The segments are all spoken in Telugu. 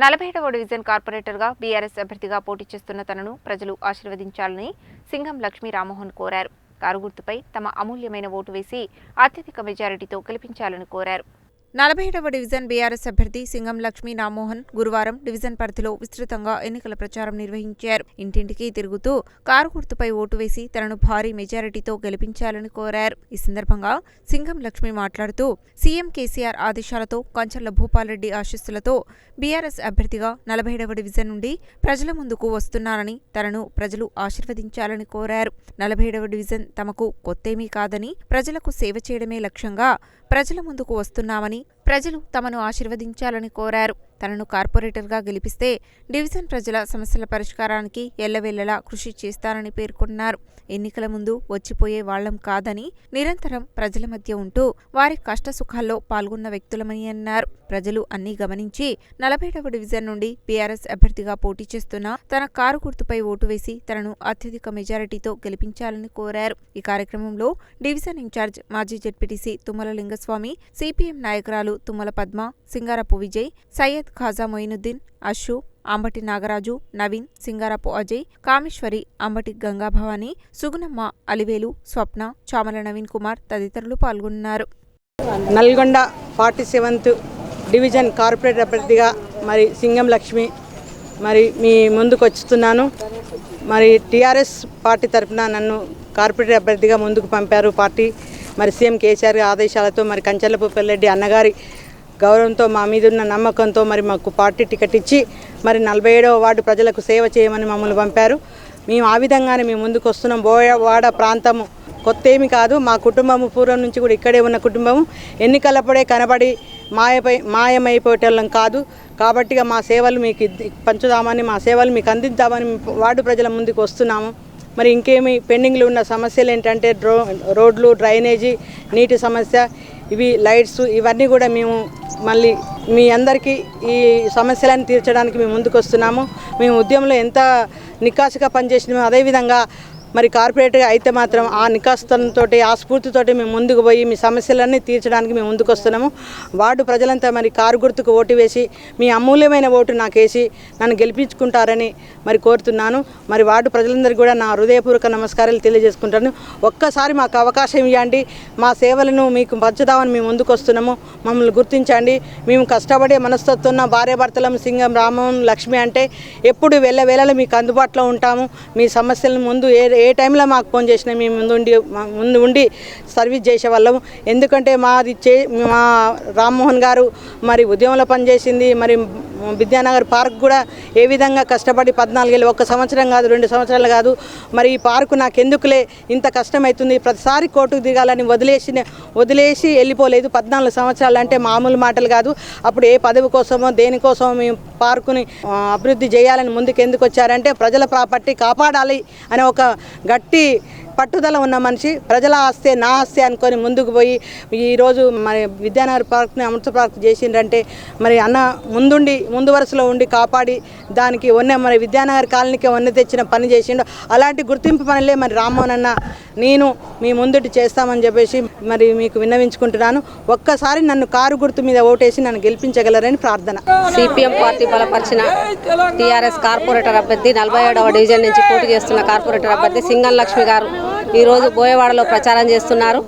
నలభైడవ డివిజన్ కార్పొరేటర్గా బీఆర్ఎస్ అభ్యర్థిగా పోటీ చేస్తున్న తనను ప్రజలు ఆశీర్వదించాలని సింగం లక్ష్మీ రామ్మోహన్ కోరారు. కారు గుర్తుపై తమ అమూల్యమైన ఓటు వేసి అత్యధిక మెజారిటీతో గెలిపించాలని కోరారు. నలభైడవ డివిజన్ బీఆర్ఎస్ అభ్యర్థి సింగం లక్ష్మీ రామ్మోహన్ గురువారం డివిజన్ పరిధిలో విస్తృతంగా ఎన్నికల ప్రచారం నిర్వహించారు. ఇంటింటికి తిరుగుతూ కారు గుర్తుపై ఓటు వేసి తనను భారీ మెజారిటీతో గెలిపించాలని కోరారు. ఈ సందర్భంగా సింగం లక్ష్మి మాట్లాడుతూ సీఎం కేసీఆర్ ఆదేశాలతో కంచర్ల భూపాల్రెడ్డి ఆశీస్సులతో బీఆర్ఎస్ అభ్యర్థిగా నలభైడవ డివిజన్ నుండి ప్రజల ముందుకు వస్తున్నానని తనను ప్రజలు ఆశీర్వదించాలని కోరారు. నలభైడవ డివిజన్ తమకు కొత్తేమీ కాదని ప్రజలకు సేవ చేయడమే లక్ష్యంగా ప్రజల ముందుకు వస్తున్నామని ప్రజలు తమను ఆశీర్వదించాలని కోరారు. తనను కార్పొరేటర్గా గెలిపిస్తే డివిజన్ ప్రజల సమస్యల పరిష్కారానికి ఎల్లవెల్లలా కృషి చేస్తానని పేర్కొన్నారు. ఎన్నికల ముందు వచ్చిపోయే వాళ్ళం కాదని నిరంతరం ప్రజల మధ్య ఉంటూ వారి కష్ట సుఖాల్లో పాల్గొన్న వ్యక్తులమని అన్నారు. ప్రజలు అన్నీ గమనించి నలభైడవ డివిజన్ నుండి బీఆర్ఎస్ అభ్యర్థిగా పోటీ చేస్తున్న తన కారు గుర్తుపై ఓటు వేసి తనను అత్యధిక మెజారిటీతో గెలిపించాలని కోరారు. ఈ కార్యక్రమంలో డివిజన్ ఇన్ఛార్జ్ మాజీ జడ్పీటీసీ తుమ్మల లింగస్వామి సిపిఎం నాయకురాలు తుమ్మల పద్మ సింగారపు విజయ్ సయ్యద్ ఖాజా మొయినుద్దీన్ అషు అంబటి నాగరాజు నవీన్ సింగారపు అజయ్ కామేశ్వరి అంబటి గంగాభవాని సుగుణమ్మ అలివేలు స్వప్న చామల నవీన్ కుమార్ తదితరులు పాల్గొన్నారు. Nalgonda forty seventh division corporate అభ్యర్థిగా మరి సింగం లక్ష్మి మరి మీ ముందుకు వచ్చుతున్నాను. మరి టీఆర్ఎస్ పార్టీ తరఫున నన్ను కార్పొరేట్ అభ్యర్థిగా ముందుకు పంపారు పార్టీ. మరి సీఎం కేసీఆర్ ఆదేశాలతో మరి కంచెలపు పెల్లెడ్డి అన్నగారి గౌరవంతో మా మీద ఉన్న నమ్మకంతో మరి మాకు పార్టీ టికెట్ ఇచ్చి మరి నలభై ఏడవ వార్డు ప్రజలకు సేవ చేయమని మమ్మల్ని పంపారు. మేము ఆ విధంగానే మేము ముందుకు వస్తున్నాం. బోయవాడ ప్రాంతము కొత్త ఏమి కాదు. మా కుటుంబము పూర్వం నుంచి కూడా ఇక్కడే ఉన్న కుటుంబము. ఎన్నికలప్పుడే కనబడి మాయపై మాయమైపోయేటోళ్ళం కాదు. కాబట్టి మా సేవలు మీకు పంచుదామని మా సేవలు మీకు అందిద్దామని వార్డు ప్రజల ముందుకు వస్తున్నాము. మరి ఇంకేమి పెండింగ్లో ఉన్న సమస్యలు ఏంటంటే డ్రో రోడ్లు డ్రైనేజీ నీటి సమస్య ఇవి లైట్స్ ఇవన్నీ కూడా మేము మళ్ళీ మీ అందరికీ ఈ సమస్యలను తీర్చడానికి మేము ముందుకు వస్తున్నాము మేము ఉద్యమంలో ఎంత నికాసుగా పనిచేసినామో అదేవిధంగా మరి కార్పొరేట్గా అయితే మాత్రం ఆ నికాస్తంతో ఆ స్ఫూర్తితోటి మేము ముందుకు పోయి మీ సమస్యలన్నీ తీర్చడానికి మేము ముందుకు వస్తున్నాము. వార్డు ప్రజలంతా మరి కారు గుర్తుకు ఓటు వేసి మీ అమూల్యమైన ఓటు నాకు వేసి నన్ను గెలిపించుకుంటారని మరి కోరుతున్నాను. మరి వార్డు ప్రజలందరికీ కూడా నా హృదయపూర్వక నమస్కారాలు తెలియజేసుకుంటాను. ఒక్కసారి మాకు అవకాశం ఇవ్వండి. మా సేవలను మీకు పంచుదామని మేము ముందుకు వస్తున్నాము. మమ్మల్ని గుర్తించండి. మేము కష్టపడే మనస్తత్వం ఉన్న భార్యాభర్తలం సింగం రామం లక్ష్మి అంటే ఎప్పుడు వెళ్ళ వేళలో మీకు అందుబాటులో ఉంటాము. మీ సమస్యలను ముందు ఏ ఏ టైంలో మాకు ఫోన్ చేసినా మేము ముందు ఉండి ముందు ఉండి సర్వీస్ చేసేవాళ్ళము ఎందుకంటే మాది చే మా రామ్మోహన్ గారు మరి ఉద్యమంలో పనిచేసింది మరి విద్యానగర్ పార్క్ కూడా ఏ విధంగా కష్టపడి పద్నాలుగేళ్ళు ఒక్క సంవత్సరం కాదు రెండు సంవత్సరాలు కాదు మరి ఈ పార్కు నాకు ఎందుకులే ఇంత కష్టమవుతుంది ప్రతిసారి కోర్టుకు దిగాలని వదిలేసి వదిలేసి వెళ్ళిపోలేదు. పద్నాలుగు సంవత్సరాలు అంటే మామూలు మాటలు కాదు. అప్పుడు ఏ పదవి కోసమో దేనికోసమో మేము పార్కుని అభివృద్ధి చేయాలని ముందుకు ఎందుకు వచ్చారంటే ప్రజల ప్రాపర్టీ కాపాడాలి అనే ఒక గట్టి పట్టుదల ఉన్న మనిషి ప్రజల ఆస్తే నా ఆస్తే అనుకొని ముందుకు పోయి ఈరోజు మరి విద్యానగర్ పార్క్ని అమృత పార్క్ చేసిండ్రంటే మరి అన్న ముందుండి ముందు వరుసలో ఉండి కాపాడి దానికి ఉన్న మరి విద్యానగర్ కాలనీకి వన్నె తెచ్చిన పని చేసిండు. అలాంటి గుర్తింపు పనులే మరి రామ్మోహన్ అన్న నేను మీ ముందుటి చేస్తామని చెప్పేసి మరి మీకు విన్నవించుకుంటున్నాను. ఒక్కసారి నన్ను కారు గుర్తు మీద ఓటేసి నన్ను గెలిపించగలరని ప్రార్థన. సిపిఎం పార్టీ బలపరిచిన టీఆర్ఎస్ కార్పొరేటర్ అభ్యర్థి నలభై ఏడవ డివిజన్ నుంచి పోటీ చేస్తున్న కార్పొరేటర్ అభ్యర్థి సింగల్ లక్ష్మి గారు. ఈరోజు బోయవాడలో ప్రచారం చేస్తున్నారు.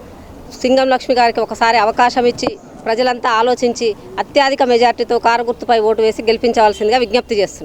సింగం లక్ష్మి గారికి ఒకసారి అవకాశం ఇచ్చి ప్రజలంతా ఆలోచించి అత్యధిక మెజార్టీతో కారు గుర్తుపై ఓటు వేసి గెలిపించవలసిందిగా విజ్ఞప్తి చేస్తున్నారు.